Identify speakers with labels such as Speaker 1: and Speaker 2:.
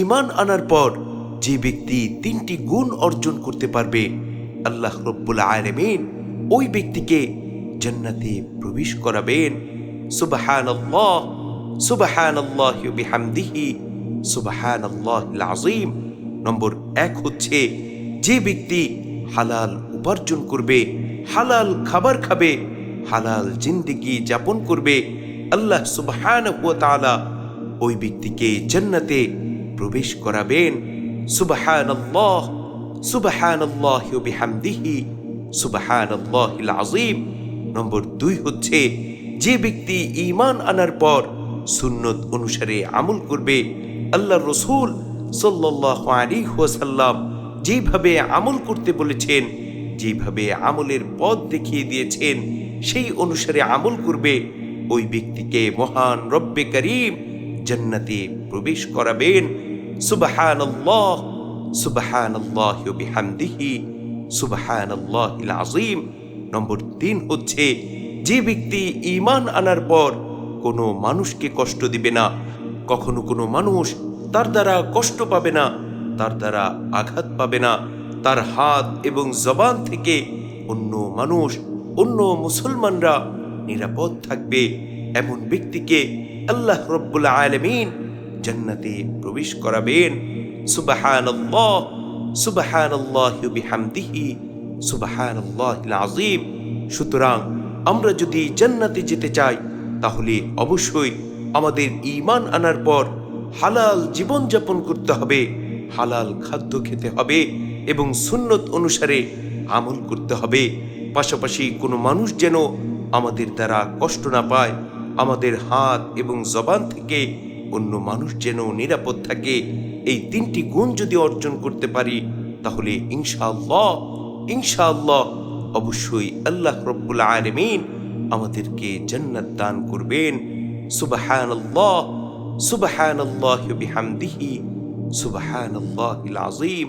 Speaker 1: ঈমান আনার পর যে ব্যক্তি তিনটি গুণ অর্জন করতে পারবে, আল্লাহ রব্বুল আলমিন ওই ব্যক্তিকে জান্নাতে প্রবেশ করাবেন। সুবাহান আল্লাহ সুবাহান আল্লাহ বিহামদিহি সুবাহান আল্লাহ আজিম নম্বর এক হচ্ছে, যে ব্যক্তি হালাল উপার্জন করবে, হালাল খাবার খাবে, হালাল জিন্দিগি যাপন করবে, আল্লাহ সুবহান ওই ব্যক্তিকে জান্নাতে প্রবেশ করাবেন। সুবহান আল্লাহ সুবহান আল্লাহ বিহামদিহি সুবহান আল্লাহ আজিম নম্বর দুই হচ্ছে, যে ব্যক্তি ইমান আনার পর সুন্নত অনুসারে আমল করবে আল্লাহ রসুল সাল্লাহ আলী ওয়াসাল্লাম যেভাবে আমল করতে বলেছেন, যেভাবে আমলের পথ দেখিয়ে দিয়েছেন, সেই অনুসারে আমল করবে। ওই ব্যক্তিকে মহান রব্বে করিম জান্নাতে প্রবেশ করাবেন। সুবাহান আল্লাহ সুবাহান আল্লাহ বিহামদিহি সুবাহান আল্লাহ আজিম নম্বর তিন হচ্ছে, যে ব্যক্তি ঈমান আনার পর কোনো মানুষকে কষ্ট দিবে না, কখনো কোনো মানুষ তার দ্বারা কষ্ট পাবে না, তার দ্বারা আঘাত পাবে না, তার হাত এবং জবান থেকে অন্য মানুষ, অন্য মুসলমানরা নিরাপদ থাকবে। এমন ব্যক্তিকে আল্লাহ রব্বুল আলমিন জান্নাতে প্রবেশ করাবেন। সুবাহান আল্লাহ সুবাহান আল্লাহ বিহামদিহি সুবাহান আল্লাহ আজিম সুতরাং আমরা যদি জান্নাতে যেতে চাই, তাহলে অবশ্যই আমাদের ঈমান আনার পর হালাল জীবনযাপন করতে হবে, হালাল খাদ্য খেতে হবে এবং সুন্নত অনুসারে আমল করতে হবে। পাশাপাশি কোনো মানুষ যেন আমাদের দ্বারা কষ্ট না পায়, আমাদের হাত এবং জবান থেকে অন্য মানুষ যেন নিরাপদ থাকে। এই তিনটি গুণ যদি অর্জন করতে পারি, তাহলে ইনশাআল্লাহ ইনশাআল্লাহ অবশ্যই আল্লাহ রব্বুল আলমিন আমাদেরকে জান্নাত দান করবেন। সুবাহান আল্লাহ সুবাহান আল্লাহ বিহামদিহি সুবাহান আল্লাহ আজিম